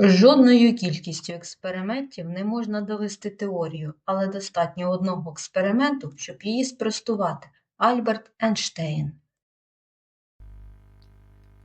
Жодною кількістю експериментів не можна довести теорію, але достатньо одного експерименту, щоб її спростувати. Альберт Ейнштейн.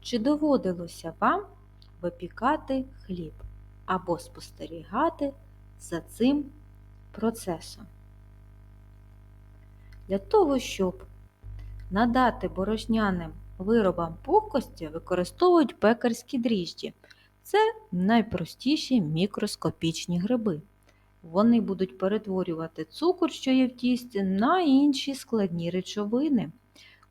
Чи доводилося вам випікати хліб або спостерігати за цим процесом? Для того, щоб надати борошняним виробам пухкості, використовують пекарські дріжджі. Це найпростіші мікроскопічні гриби. Вони будуть перетворювати цукор, що є в тісті, на інші складні речовини.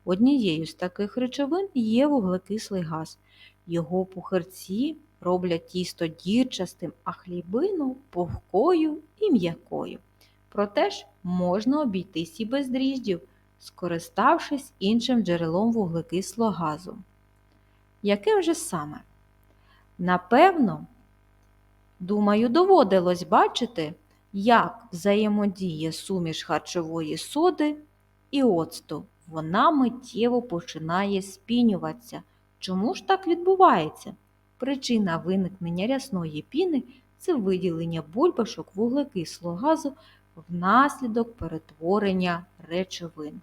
Однією з таких речовин є вуглекислий газ. Його пухарці роблять тісто дірчастим, а хлібину пухкою і м'якою. Проте ж можна обійтись і без дріждів, скориставшись іншим джерелом вуглекислого газу. Яким же саме? Напевно, думаю, доводилось бачити, як взаємодіє суміш харчової соди і оцту. Вона миттєво починає спінюватися. Чому ж так відбувається? Причина виникнення рясної піни це виділення бульбашок вуглекислого газу внаслідок перетворення речовин.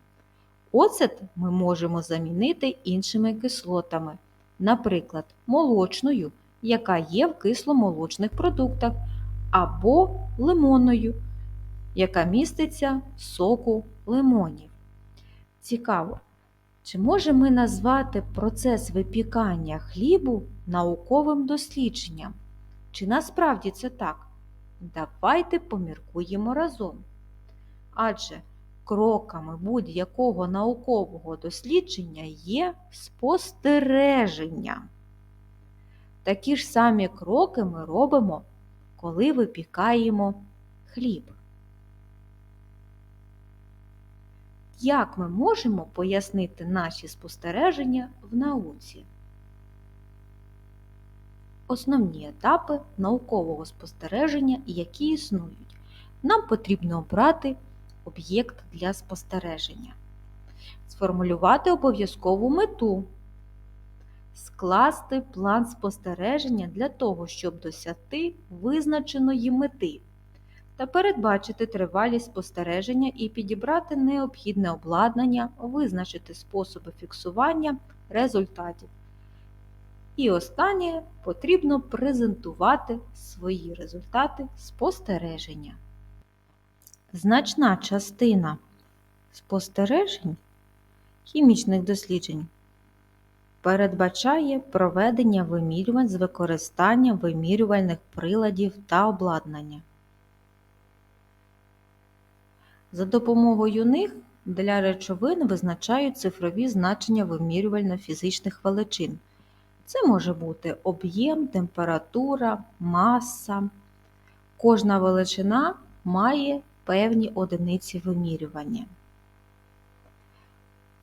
Оцет ми можемо замінити іншими кислотами, наприклад, молочною, яка є в кисломолочних продуктах, або лимонною, яка міститься в соку лимонів. Цікаво, чи можемо ми назвати процес випікання хлібу науковим дослідженням? Чи насправді це так? Давайте поміркуємо разом. Адже кроками будь-якого наукового дослідження є спостереження. Такі ж самі кроки ми робимо, коли випікаємо хліб. Як ми можемо пояснити наші спостереження в науці? Основні етапи наукового спостереження, які існують. Нам потрібно обрати об'єкт для спостереження, сформулювати обов'язкову мету, скласти план спостереження для того, щоб досягти визначеної мети, та передбачити тривалість спостереження і підібрати необхідне обладнання, визначити способи фіксування результатів. І останнє потрібно презентувати свої результати спостереження. Значна частина спостережень хімічних досліджень передбачає проведення вимірювань з використанням вимірювальних приладів та обладнання. За допомогою них для речовин визначають цифрові значення вимірювально-фізичних величин. Це може бути об'єм, температура, маса. Кожна величина має певні одиниці вимірювання.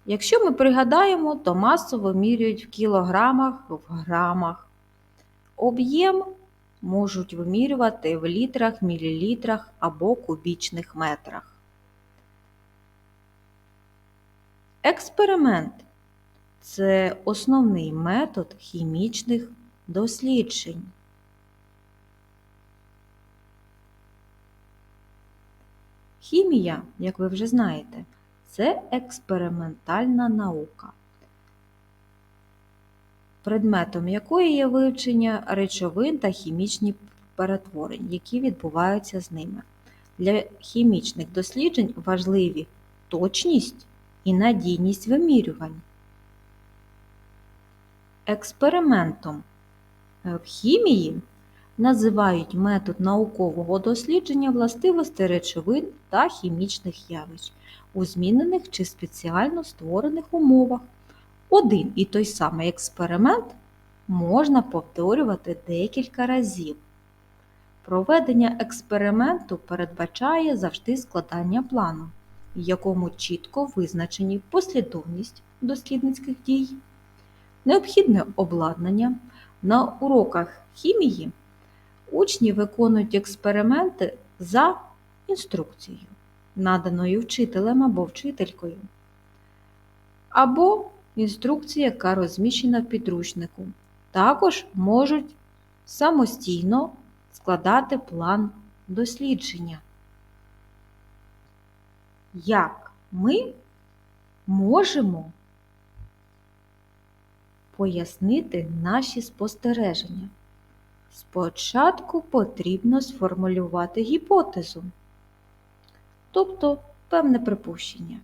Якщо ми пригадаємо, то масу вимірюють в кілограмах, в грамах. Об'єм можуть вимірювати в літрах, мілілітрах або кубічних метрах. Експеримент це основний метод хімічних досліджень. Хімія, як ви вже знаєте, це експериментальна наука, предметом якої є вивчення речовин та хімічні перетворень, які відбуваються з ними. Для хімічних досліджень важливі точність і надійність вимірювань. Експериментом в хімії називають метод наукового дослідження властивостей речовин та хімічних явищ у змінених чи спеціально створених умовах. Один і той самий експеримент можна повторювати декілька разів. Проведення експерименту передбачає завжди складання плану, в якому чітко визначені послідовність дослідницьких дій, необхідне обладнання. На уроках хімії учні виконують експерименти за інструкцією, наданою вчителем або вчителькою, або інструкція, яка розміщена в підручнику. Також можуть самостійно складати план дослідження. Як ми можемо пояснити наші спостереження? Спочатку потрібно сформулювати гіпотезу, тобто певне припущення.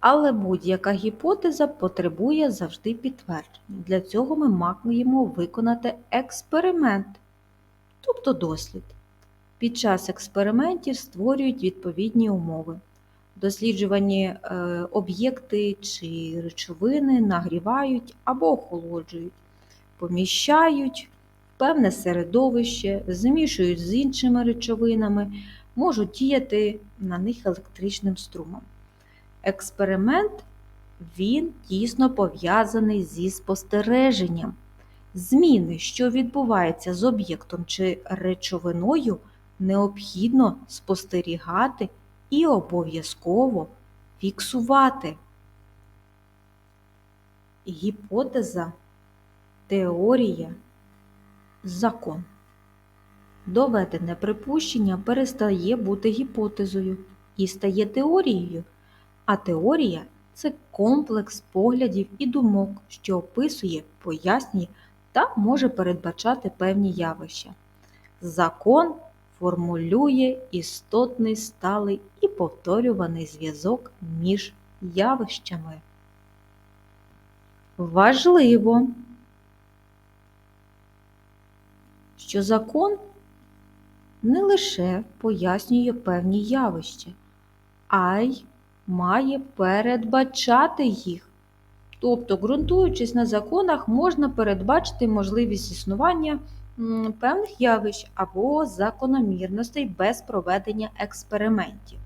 Але будь-яка гіпотеза потребує завжди підтвердження. Для цього ми маємо виконати експеримент, тобто дослід. Під час експериментів створюють відповідні умови. Досліджувані е, об'єкти чи речовини нагрівають або охолоджують, поміщають в певне середовище, змішують з іншими речовинами, можуть діяти на них електричним струмом. Експеримент він тісно пов'язаний зі спостереженням. Зміни, що відбуваються з об'єктом чи речовиною, необхідно спостерігати і обов'язково фіксувати. Гіпотеза, теорія, закон. Доведене припущення перестає бути гіпотезою і стає теорією. А теорія це комплекс поглядів і думок, що описує, пояснює та може передбачати певні явища. Закон формулює істотний сталий і повторюваний зв'язок між явищами. Важливо, що закон не лише пояснює певні явища, а й має передбачати їх. Тобто, ґрунтуючись на законах, можна передбачити можливість існування певних явищ або закономірностей без проведення експериментів.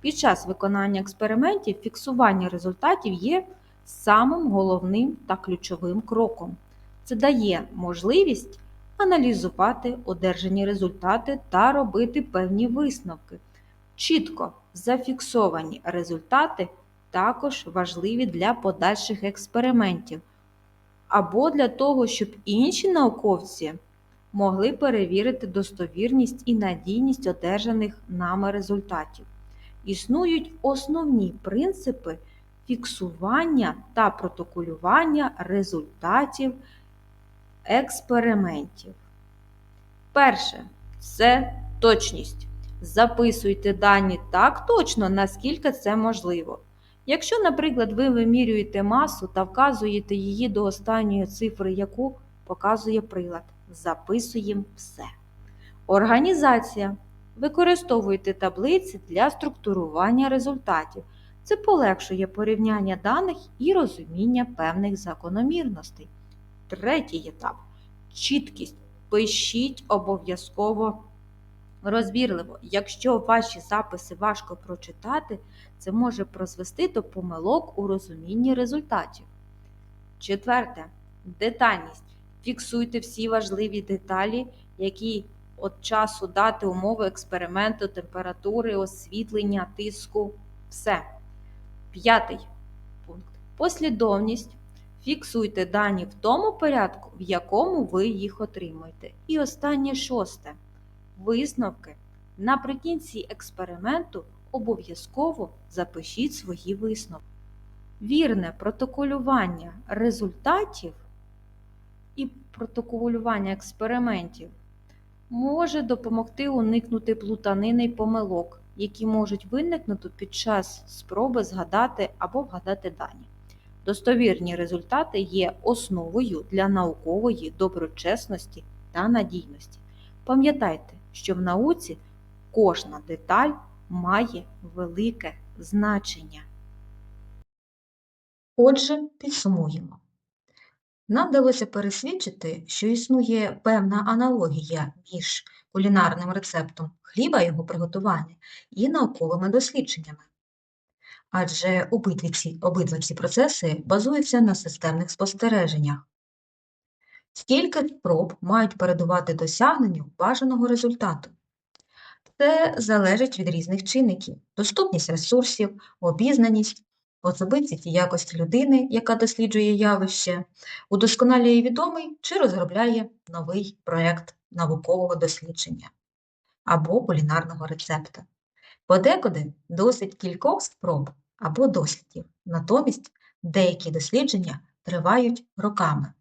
Під час виконання експериментів фіксування результатів є самим головним та ключовим кроком. Це дає можливість аналізувати одержані результати та робити певні висновки. Чітко зафіксовані результати також важливі для подальших експериментів, або для того, щоб інші науковці могли перевірити достовірність і надійність одержаних нами результатів. Існують основні принципи фіксування та протоколювання результатів експериментів. Перше це точність. Записуйте дані так точно, наскільки це можливо. Якщо, наприклад, ви вимірюєте масу та вказуєте її до останньої цифри, яку показує прилад, записуємо все. Організація. Використовуйте таблиці для структурування результатів. Це полегшує порівняння даних і розуміння певних закономірностей. Третій етап чіткість. Пишіть обов'язково розбірливо. Якщо ваші записи важко прочитати, це може призвести до помилок у розумінні результатів. Четверте детальність. Фіксуйте всі важливі деталі, які від часу дати умови експерименту, температури, освітлення, тиску. Все. П'ятий пункт. Послідовність. Фіксуйте дані в тому порядку, в якому ви їх отримуєте. І останнє шосте. Висновки. Наприкінці експерименту обов'язково запишіть свої висновки. Вірне протоколювання результатів і протоколювання експериментів може допомогти уникнути плутанини й помилок, які можуть виникнути під час спроби згадати або вгадати дані. Достовірні результати є основою для наукової доброчесності та надійності. Пам'ятайте, що в науці кожна деталь має велике значення. Отже, підсумуємо. Нам вдалося пересвідчити, що існує певна аналогія між кулінарним рецептом хліба його приготування і науковими дослідженнями. Адже обидві ці, обидва ці процеси базуються на системних спостереженнях. Скільки спроб мають передувати досягненню бажаного результату? Це залежить від різних чинників: доступність ресурсів, обізнаність, особисті якості людини, яка досліджує явище, удосконалює відомий чи розробляє новий проєкт наукового дослідження або кулінарного рецепта. Подекуди досить кількох спроб або дослідів, натомість деякі дослідження тривають роками.